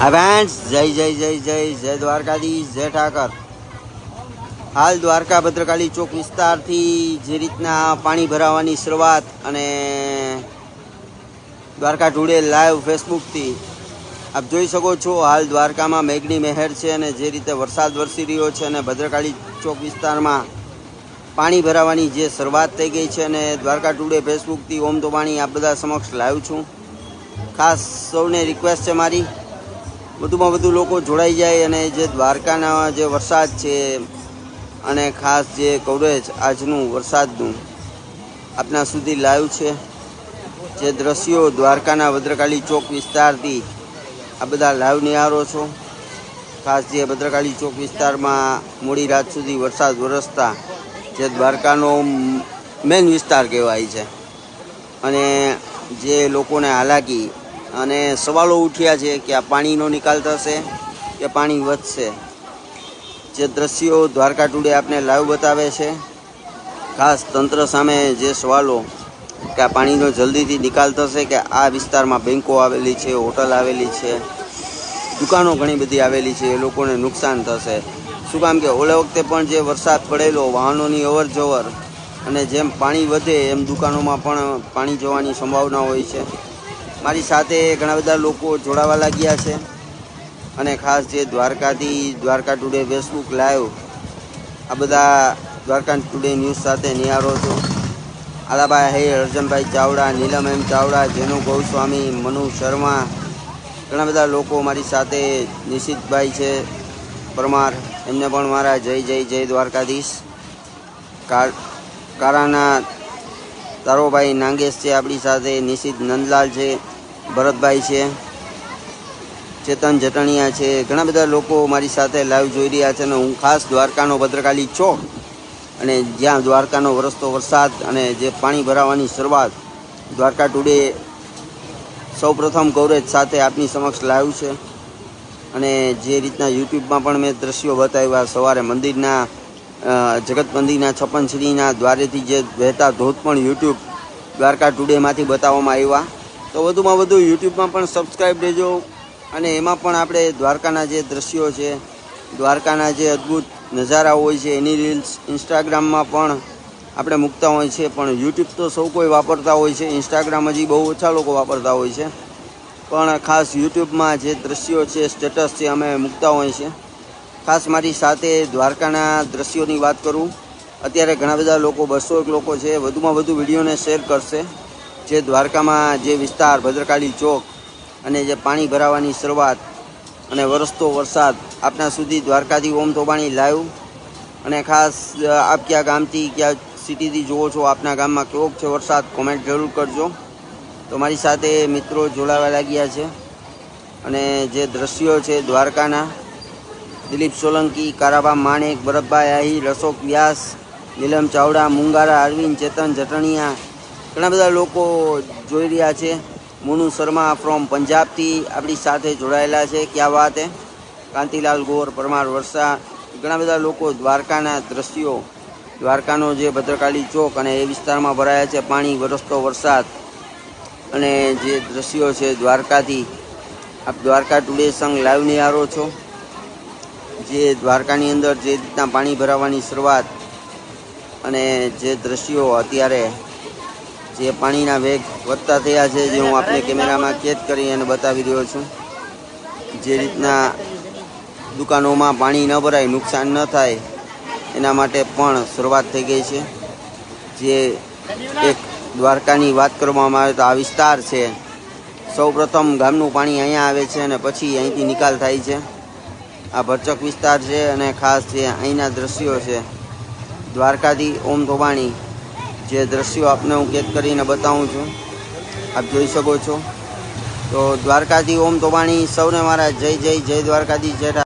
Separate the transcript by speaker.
Speaker 1: Friends, જય જય જય જય જય દ્વારકાધીશ, જય ઠાકર. હાલ દ્વારકા ભદ્રકાળી ચોક વિસ્તારથી જે રીતના પાણી ભરાવાની શરૂઆત અને દ્વારકા ટુડે લાઈવ ફેસબુકથી આપ જોઈ શકો છો, હાલ દ્વારકામાં મેઘની મહેર છે અને જે રીતે વરસાદ વરસી રહ્યો છે અને ભદ્રકાળી ચોક વિસ્તારમાં પાણી ભરાવાની જે શરૂઆત થઈ ગઈ છે અને દ્વારકા ટુડે ફેસબુકથી ઓમ તો પાણી આપ બધા સમક્ષ લાવ્યું છું. ખાસ સૌને રિક્વેસ્ટ છે મારી વધુમાં વધુ લોકો જોડાઈ જાય અને જે દ્વારકાના જે વરસાદ છે અને ખાસ જે કવરેજ આજનું વરસાદનું આપના સુધી લાઈવ છે. જે દ્રશ્યો દ્વારકાના ભદ્રકાળી ચોક વિસ્તારથી આ બધા લાઈવ નિહારો છો. ખાસ જે ભદ્રકાળી ચોક વિસ્તારમાં મોડી રાત સુધી વરસાદ વરસતા જે દ્વારકાનો મેન વિસ્તાર કહેવાય છે. અને જે લોકોને હાલાકી અને સવાલો ઉઠ્યા છે કે આ પાણીનો નિકાલ થશે કે પાણી વધશે? જે દ્રશ્યો દ્વારકા ટુડે આપને લાઈવ બતાવે છે. ખાસ તંત્ર સામે જે સવાલો કે આ પાણીનો જલ્દીથી નિકાલ થશે કે આ વિસ્તારમાં બેન્કો આવેલી છે, હોટલ આવેલી છે, દુકાનો ઘણી બધી આવેલી છે, એ લોકોને નુકસાન થશે. શું કામ કે ઓલે વખતે પણ જે વરસાદ પડેલો, વાહનોની અવર જવર અને જેમ પાણી વધે એમ દુકાનોમાં પણ પાણી જવાની સંભાવના હોય છે. મારી સાથે ઘણા બધા લોકો જોડાવા લાગ્યા છે અને ખાસ જે દ્વારકાથી દ્વારકા ટુડે ફેસબુક લાઈવ આ બધા દ્વારકા ટુડે ન્યૂઝ સાથે નિહારો છો. આલાભાઈ હે, અર્જનભાઈ ચાવડા, નીલમ એમ ચાવડા, જેનુ ગૌસ્વામી, મનુ શર્મા, ઘણા બધા લોકો મારી સાથે, નિશિતભાઈ છે, પરમાર, એમને પણ મારા જય જય જય દ્વારકાધીશ. કાર કારાના તારોભાઈ નાંગેશ છે આપણી સાથે, નિશિત નંદલાલ છે ભરતભાઈ છે, ચેતન જટણિયા છે, ઘણા બધા લોકો મારી સાથે લાઈવ જોઈ રહ્યા છે અને હું ખાસ દ્વારકાનો ભદ્રકાલી ચોક અને જ્યાં દ્વારકાનો વરસતો વરસાદ અને જે પાણી ભરાવાની શરૂઆત દ્વારકા ટુડે સૌ પ્રથમ કવરેજ સાથે આપની સમક્ષ લાવ્યું છે. અને જે રીતના યુટ્યુબમાં પણ મેં દ્રશ્યો બતાવ્યા, સવારે મંદિરના જગત મંદિરના, છપ્પન શ્રીના દ્વારેથી જે વહેતા ધોધ પણ યુટ્યુબ દ્વારકા ટુડેમાંથી બતાવવામાં આવ્યા. તો વધુમાં વધુ યુટ્યુબમાં પણ સબસ્ક્રાઈબ દેજો અને એમાં પણ આપણે દ્વારકાના જે દ્રશ્યો છે, દ્વારકાના જે અદ્ભુત નજારા હોય છે, એની રીલ્સ ઇન્સ્ટાગ્રામમાં પણ આપણે મૂકતા હોય છે, પણ યુટ્યુબ તો સૌ કોઈ વાપરતા હોય છે ઇન્સ્ટાગ્રામ હજી બહુ ઓછા લોકો વાપરતા હોય છે. પણ ખાસ યુટ્યુબમાં જે દ્રશ્યો છે સ્ટેટસ છે, અમે મૂકતા હોય છે. ખાસ મારી સાથે દ્વારકાના દ્રશ્યોની વાત કરું, અત્યારે ઘણા બધા લોકો, બસો એક લોકો છે, વધુમાં વધુ વિડીયોને શેર કરશે. જે દ્વારકામાં જે વિસ્તાર, ભદ્રકાળી ચોક અને જે પાણી ભરાવાની શરૂઆત અને વરસતો વરસાદ આપના સુધી દ્વારકાથી ઓમ તોબાણી લાઈવ અને ખાસ આપ કયા ગામથી, ક્યાં સિટીથી જુઓ છો, આપના ગામમાં કેવો છે વરસાદ કોમેન્ટ જરૂર કરજો. તો મારી સાથે મિત્રો જોડાવા લાગ્યા છે. અને જે દ્રશ્યો છે દ્વારકાના, દિલીપ સોલંકી, કારાબા માણેક ભરતભાઈ આહી અશોક વ્યાસ, નીલમ ચાવડા, મુંગારા, અરવિંદ ચેતન જટણિયા ઘણા બધા લોકો જોઈ રહ્યા છે. મુનુ શર્મા ફ્રોમ પંજાબથી આપણી સાથે જોડાયેલા છે. ક્યાં વાત હે? કાંતિલાલ ગોર, પરમાર વર્ષા. ઘણા બધા લોકો દ્વારકાના દ્રશ્યો, દ્વારકાનો જે ભદ્રકાળી ચોક અને એ વિસ્તારમાં ભરાયા છે. પાણી વરસતો વરસાદ અને જે દ્રશ્યો છે દ્વારકાથી, આપ દ્વારકા ટુડે સંઘ લાઈવ નિહારો છો. જે દ્વારકાની અંદર જે રીતના પાણી ભરાવાની શરૂઆત અને જે દ્રશ્યો અત્યારે જે પાણીના વેગ વધતા થયા છે, જે હું આપને કેમેરામાં કેદ કરી અને બતાવી રહ્યો છું. જે રીતના દુકાનોમાં પાણી ન ભરાય, નુકસાન ન થાય, એના માટે પણ શરૂઆત થઈ ગઈ છે. જે એક દ્વારકાની વાત કરવામાં આવે તો આ વિસ્તાર છે. સૌ પ્રથમ ગામનું પાણી અહીંયા આવે છે અને પછી અહીંથી નિકાલ થાય છે. આ ભરચક વિસ્તાર છે અને ખાસ જે અહીંના દ્રશ્યો છે, દ્વારકાથી ઓમ તોબાણી જે દ્રશ્યો આપને હું કેદ કરીને બતાવું છું, આપ જોઈ શકો છો. તો દ્વારકાથી ઓમ તોબાણી સૌને મારા જય જય જય દ્વારકાધી જય ઠા-